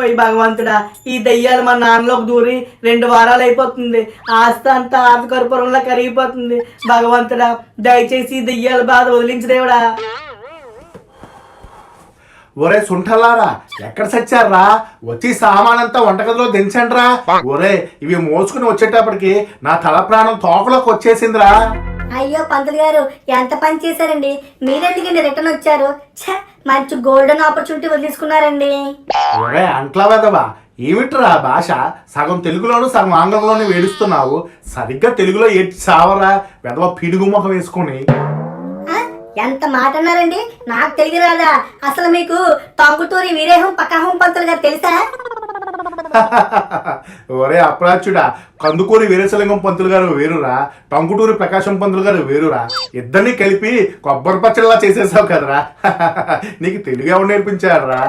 ఓయ్ భగవంతుడా ఈ దయ్యాలు మా నాన్నలోకి దూరి రెండు వారాలు అయిపోతుంది. ఆస్తి అంతా ఆర్థకర్పూరంలో కరిగిపోతుంది. భగవంతుడా దయచేసి ఈ దయ్యాల బాధ వదిలించదేవుడా ఒరే సుంఠలారా ఎక్కడ సచ్చారా వచ్చి సామానంతా వంటగదిలో దించండిరా. ఒరే ఇవి మోసుకుని వచ్చేటప్పటికి నా తల ప్రాణం తోకలోకి వచ్చేసిందిరా. అయ్యో పంతులు గారు ఎంత పని చేశారండి? మీరెందుకండి రిటర్న్ వచ్చారు? ఛ మంచి గోల్డెన్ ఆపర్చునిటీ వదిలేసుకున్నారండి. ఒరే అంట్లా వెదవా ఏమిట్రా భాష? సగం తెలుగులోను సగం ఆంగ్లంలోను వేడుస్తున్నావు సరిగ్గా తెలుగులో ఏడ్చి సావరా వెదవ పిడుగు ముఖం వేసుకొని. ఆ? ఎంత మాట అన్నారండి? నాకు తెలియదు రాదా అసలు మీకు టంగుటూరి వీరేహం పకాహం పంతులు గారు తెలుసా? ఒరే అప్రాచుడా కందుకూరి వీరేశలింగం పంతులు గారు వేరురా టంకుటూరి ప్రకాశం పంతులు గారు వేరురా. ఇద్దరిని కలిపి కొబ్బరి పచ్చడిలా చేసేసావు కదరా. నీకు తెలుగు ఎవరు నేర్పించారా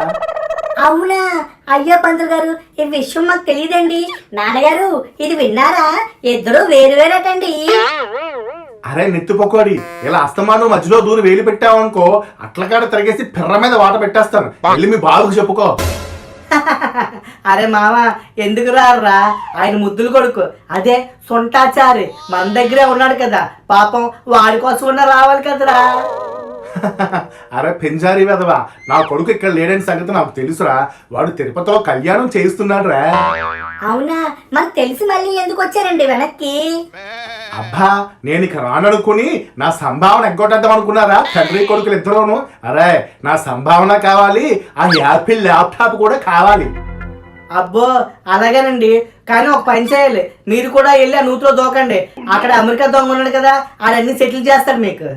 అవునా? అయ్యో పంతులు గారు ఈ విషయం మాకు తెలియదండి. నాన్నగారు ఇది విన్నారా? ఇద్దరు వేరు వేరటండి. అరే నెత్తిపోకోడి ఇలా అస్తమానం మధ్యలో దూరం వేలు పెట్టావు అనుకో అట్లకాడ తిరిగేసి పిర్ర మీద వాట పెట్టేస్తాను. వెళ్ళి మీ బాబుకు చెప్పుకో. అరే మామ ఎందుకు రారా ఆయన ముద్దులు కొడుకు. అదే సొంటాచారి. మన దగ్గరే ఉన్నాడు కదా. పాపం వాడి కోసం ఉన్న రావాలి కదరా. అరే పెంజారి వెదవా నా కొడుకు ఇక్కడ లేడని సంగతి నాకు తెలుసురా. వాడు తిరుపతిలో కళ్యాణం చేయిస్తున్నాడు రా అవునా? మరి తెలిసి మళ్ళీ ఎందుకు వచ్చారండి వెనక్కి? అబ్బా నేను ఇక రాననుకుని నా సంభావన ఎగ్గొట్టేద్దాం అనుకున్నారా? తండ్రి కొడుకులు ఇద్దరును అరే నా సంభావన కావాలి ఆ యాపిల్ ల్యాప్టాప్ కూడా కావాలి. అబ్బో అలాగేనండి. కానీ ఒక పని చేయాలి. మీరు కూడా వెళ్ళి ఆ నూతిలో దూకండి. అక్కడ అమెరికా దొంగ ఉన్నాడు కదా ఆడన్ని సెటిల్ చేస్తాడు మీకు.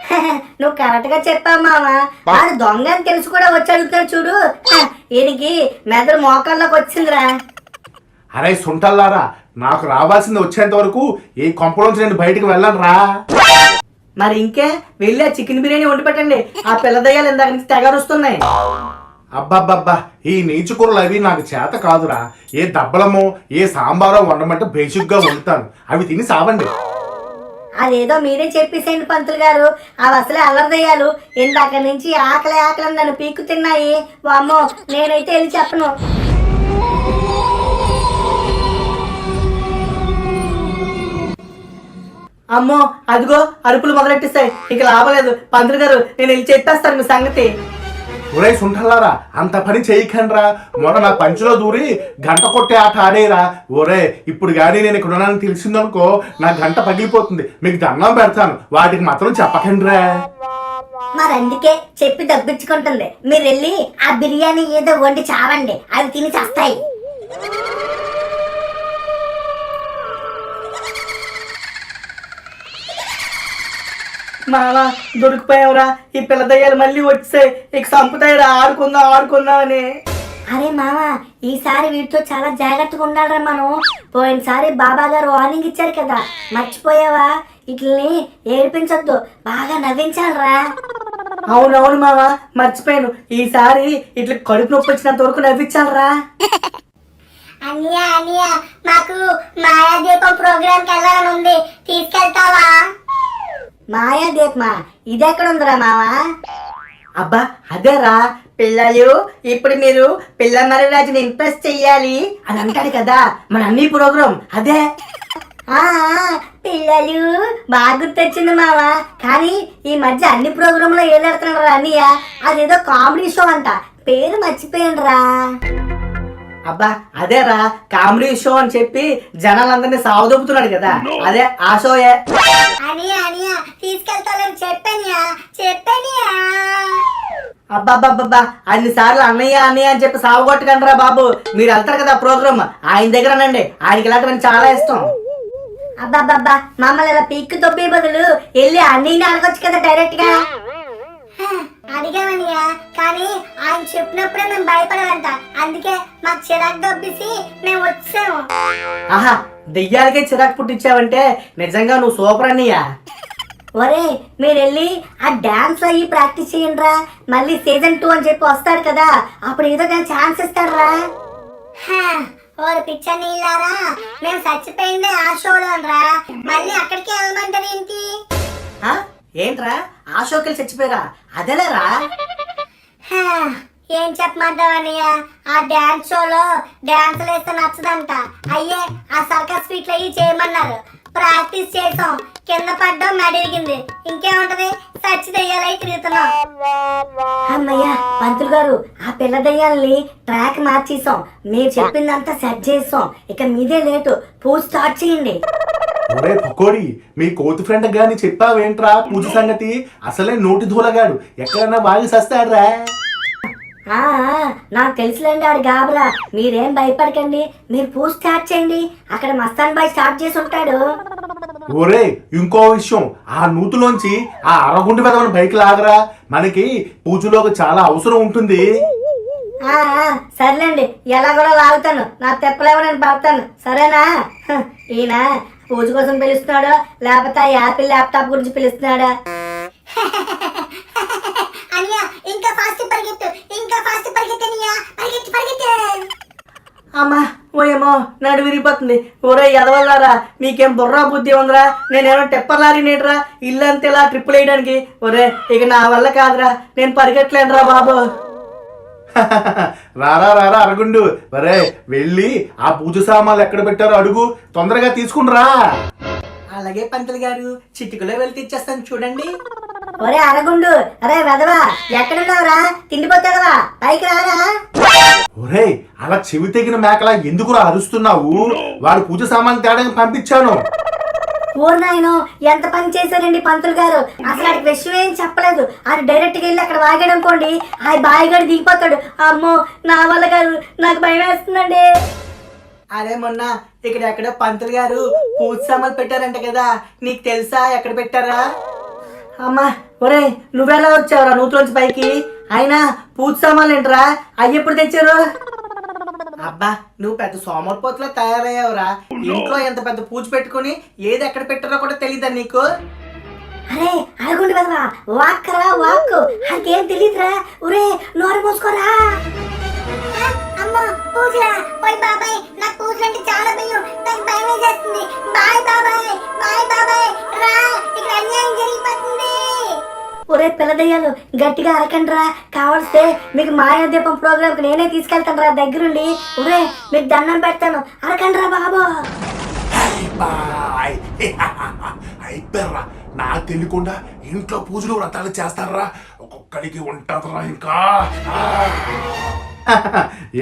నువ్వు కరెక్ట్గా చెప్పావు మామ వాడు దొంగ అని తెలిసి కూడా వచ్చి అడుగుతాడు చూడు. ఈయనకి మెదడు మోకాల్లోకి వచ్చిందిరా. అరే సుంటల్లారా నాకు రావాల్సింది వచ్చేంత వరకు ఈ కొంపలోంచి నేను బయటికి వెళ్ళను రా. మరి ఇంకే వెళ్ళి ఆ చికెన్ బిర్యానీ వండి పెట్టండి. ఆ పిల్ల దయ్యాలు ఇందాక నుంచి తెగరుస్తున్నాయి. అబ్బబ్బబ్బా ఈ నీచుకూరలు అవి నాకు చేత కాదురా. ఏ దబ్బలమో ఏ సాంబారో వండమంటే బేసిక్గా వండుతాను. అవి తిని సావండి. అదేదో మీరే చెప్పేసేయండి పంతులు గారు. అవి అసలే అల్లరిదయ్యాలు ఇందాక నుంచి ఆకలి ఆకలి నన్ను పీక్కు తిన్నాయి. వామ్మో నేనైతే వెళ్ళి చెప్పను. అమ్మో అదిగో అరుపులు మొదలెట్టిస్తాయి ఇక లాభలేదు పంతులు గారు నేను వెళ్ళి చెప్పేస్తాను మీ సంగతి. ఒరే సుంఠల్లారా అంత పని చేయకండ్రా. మొన్న నా పంచులో దూరి గంట కొట్టే ఆట ఆడేరా. ఒరే ఇప్పుడు కానీ నేను ఇక్కడ ఉన్నానని తెలిసిందనుకో నా గంట పగిలిపోతుంది. మీకు దండం పెడతాను. వాటికి మాత్రం చెప్పకండ్రా. మరి అందుకే చెప్పి దబ్బించుకుంటుంది మీరు వెళ్ళి ఆ బిర్యానీ ఏదో వండి చావండి. అవి తిని చేస్తాయి. మావా దొరికిపోయావురా. ఈ పిల్ల దయ్యాలు మళ్ళీ వచ్చాయి ఇక సంపుతాయిరా ఆడుకుందాం ఆడుకుందాం అని. అరే మామ ఈసారి వీటితో చాలా జాగ్రత్తగా ఉండాలిరా మనం. పోయినసారి బాబా గారు వార్నింగ్ ఇచ్చారు కదా. మర్చిపోయావా? వీటిని ఏడిపించొద్దు. బాగా నవ్వించాలరా. అవునవును మావా మర్చిపోయాను. ఈసారి ఇట్లా కడుపు నొప్పి వచ్చినంత వరకు నవ్వించాలరా. అనియా అనియా మాకు మాయాదీపం ప్రోగ్రామ్కి వెళ్ళాలని ఉంది. మాయాదీపమా ఇది ఎక్కడ ఉందిరా మావా? అబ్బా అదేరా. పిల్లలు ఇప్పుడు మీరు పిల్ల మరి రాజుని ఇంప్రెస్ చెయ్యాలి అని అంటాడు కదా. మన అన్ని ప్రోగ్రాం అదే. ఆ పిల్లలు బాగా గుర్తొచ్చింది మావా. కానీ ఈ మధ్య అన్ని ప్రోగ్రాంలో ఏలాడుతున్నాడు అన్నయ్య అదేదో కామెడీ షో అంట. పేరు మర్చిపోయిండ్రా అబ్బా అదేరా కామెడీ షో అని చెప్పి జనాలందరినీ సావదొప్పుతున్నాడు కదా. అదే ఆ షోయే. అనియా అనియా తీసుకెళ్తానని చెప్పానియా చెప్పానియా. అబ్బాబ్బాబ్బా అన్ని సార్లు అన్నయ్య అన్నయ్య అని చెప్పి సావగొట్టకండి రా బాబు. మీరు వెళ్తారు కదా ప్రోగ్రామ్? ఆయన దగ్గరనండి ఆయనకి ఇలాంటివన్నీ చాలా ఇష్టం. అబ్బాబ్బా మమ్మల్ని ఇలా పీక్కు తొప్పి బదులు వెళ్ళి అన్నీని అడగొచ్చు కదా డైరెక్ట్గా అడిగామనియా కానీ ఆయన చెప్పినప్పుడే మేము భయపడాలంట. అందుకే మాకు చిరాకు దొబ్బేసి మేము వచ్చాము. ఆహా దెయ్యాలకే చిరాకు పుట్టించావంటే నిజంగా నువ్వు సూపర్ అన్నయ్య. ఒరే మీరు వెళ్ళి ఆ డాన్స్ అయ్యి ప్రాక్టీస్ చేయండిరా. మళ్ళీ సీజన్ టూ అని చెప్పి వస్తాడు కదా అప్పుడు ఏదో కానీ ఛాన్స్ ఇస్తాడురా. ఓరి పిచ్చ నీళ్ళారా. మేము చచ్చిపోయిందే ఆ షోలో రా మళ్ళీ అక్కడికి వెళ్ళమంటారు ఏంటి? ఏంట్రా? ఆ షోకెళ్ళి చచ్చిపోయారా? అదేలేరా? ఏం చెప్పమంటావన్నయ్య? ఆ డాన్స్ షోలో డాన్సులు వేస్తే నచ్చదంట. అయ్యే ఆ సర్కస్ ఫీట్లు అయ్యి చేయమన్నారు. ప్రాక్టీస్ చేసాం. కింద పడ్డం మెడిరిగింది ఇంకేముంటది? సచ్చి దెయ్యాలై తిరుగుతున్నాం. అమ్మయ్య పంతులు గారు ఆ పిల్ల దయ్యాలని ట్రాక్ మార్చేసాం. మీరు చెప్పిందంతా సెట్ చేసాం. ఇక మీదే లేటు. పూజ స్టార్ట్ చేయండి. ఒరే పకోడి మీ కోతి ఫ్రెండ్ గాని చెప్పావేంట్రా పూజ సంగతి? అసలే నోటి ధూలగాడు ఎక్కడైనా బాగా సస్తాడ్రా? నాకు తెలుసులేండి ఆడు గాబరా మీరేం భయపడకండి మీరు పూజ స్టార్ట్ చేయండి. అక్కడ మస్తాన్ బాయ్ స్టార్ట్ చేసి ఉంటాడు. ఒరే ఇంకో విషయం. ఆ నూతులోంచి ఆ అరగుండి పెదవని బైక్ లాగరా. మనకి పూజలోకి చాలా అవసరం ఉంటుంది. సర్లేండి ఎలా కూడా లాగుతాను. నా తెప్పలేమో నేను పడతాను. సరేనా? ఈయన పూజ కోసం పిలుస్తున్నాడు లేకపోతే ఆ యాపిల్ ల్యాప్టాప్ గురించి పిలుస్తున్నాడా? అనియా ఇంకా ఫాస్ట్ పరిగెత్తు. ఇంకా ఫాస్ట్ పరిగెత్తనియా పరిగెత్తు పరిగెత్తు. అమ్మా ఓయేమో నడు విరిగిపోతుంది. ఒరే ఎదవల్లారా మీకేం బుర్రా బుద్ధి ఉందిరా? నేనేమో టెప్పర్ లారీ నేట్రా ఇల్లు అంతా ఇలా ట్రిప్పులు వేయడానికి ఒరే ఇక నా వల్ల కాదురా. నేను పరిగెట్టలేనురా బాబు. రారా రారా అరగుండు. ఒరే వెళ్ళి ఆ పూజ సామాన్లు ఎక్కడ పెట్టారో అడుగు. తొందరగా తీసుకునిరా అలాగే పంతులు గారు చిటికలో వెళ్ళి తెచ్చేస్తాను చూడండి. ఒరే అరగుండు అరే వెదవా ఎక్కడున్నావురా? తిండిపోతావా పైకి రారా? ఒరే అలా చెవి తెగిన మేకలా ఎందుకురా అరుస్తున్నావు? వాడు పూజ సామాన్ తేడానికి పంపించాను. ఊరు నాయనో ఎంత పని చేశారండి పంతులు గారు? అసలు ఆడికి విషయం ఏం చెప్పలేదు. అది డైరెక్ట్గా వెళ్ళి అక్కడ వాగాడు అనుకోండి ఆ బాయిగాడు దిగిపోతాడు. అమ్మో నా వల్ల గారు నాకు భయం వేస్తుందండి. అరే మొన్న ఇక్కడ ఎక్కడ పంతులు గారు పూజ సామాన్లు పెట్టారంట కదా నీకు తెలుసా ఎక్కడ పెట్టారా? అమ్మా ఒరే నువ్వెలా వచ్చావురా నూతులోంచి పైకి? అయినా పూజ సామాన్లు ఏంట్రా? అయ్యి ఎప్పుడు తెచ్చారు? అబ్బా నువ్వు పెద్ద సోమరిపోతులా తయారయ్యావురా. ఇంట్లో ఎంత పెద్ద పూజ పెట్టుకుని ఏది ఎక్కడ పెట్టారో కూడా తెలియదా నీకు? అరే అరగుండు వెదవా వాక్కరా వాక్కు. నాకేం తెలియదురా ఒరే నోరు మూసుకోరా. అమ్మా పూజలా ఓయ్ బాబాయ్ నాకు పూజలు అంటే చాలా భయం. నాకు భయం వేసేస్తుంది. బాయ్ బాబాయ్ బాయ్ బాబాయ్. రా ఇక్కడ అన్యాయం జరిగిపోతుంది. ఒరే పిల్లదయ్యాలు గట్టిగా అరకండ్రా. కావలిస్తే మీకు మాయాదీపం ప్రోగ్రామ్కి నేనే తీసుకెళ్తాను రా దగ్గరుండి. ఒరే మీకు దండం పెడతాను. అరకండ్రా బాబు. బాయ్. అయిపోయారా నాకు తెలియకుండా ఇంట్లో పూజలు వ్రతాలు చేస్తారా ఒక్కొక్కడికి ఉంటుందిరా ఇంకా.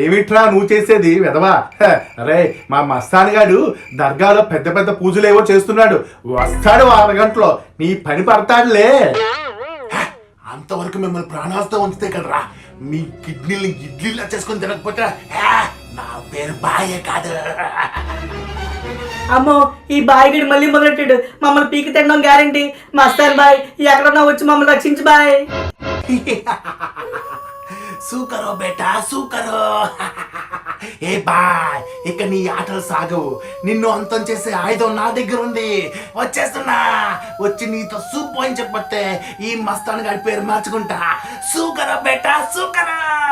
ఏమిట్రా నువ్వు చేసేది వెదవా హ, అరే మా మస్తాన్ గాడు దర్గాలో పెద్ద పెద్ద పూజలేవో చేస్తున్నాడు. వస్తాడు అరగంటలో. నీ పని పడతాడులే. అంతవరకు మిమ్మల్ని ప్రాణాలతో ఉంచితే కదరా. మీ కిడ్నీలు ఇడ్లీలా చేసుకొని తినకపోతే నా పేరు బాయే కాదు. అమ్మో ఈ బాయ్ గడి మళ్ళీ మొదలెట్టాడు. మమ్మల్ని పీకి తినడం గ్యారంటీ మస్తాన్ బాయ్ ఎక్కడన్నా వచ్చి మమ్మల్ని రక్షించు బాయ్. సూకరో బేటా సూకరో. ఏ బాయ్ ఇక నీ ఆటలు సాగవు నిన్ను అంతం చేసే ఆయుధం నా దగ్గర ఉంది. వచ్చేస్తున్నా. వచ్చి నీతో సూప్ అని ఈ మస్తాన్ గారి పేరు మార్చుకుంటా. సూకరా బేటా సూకరా.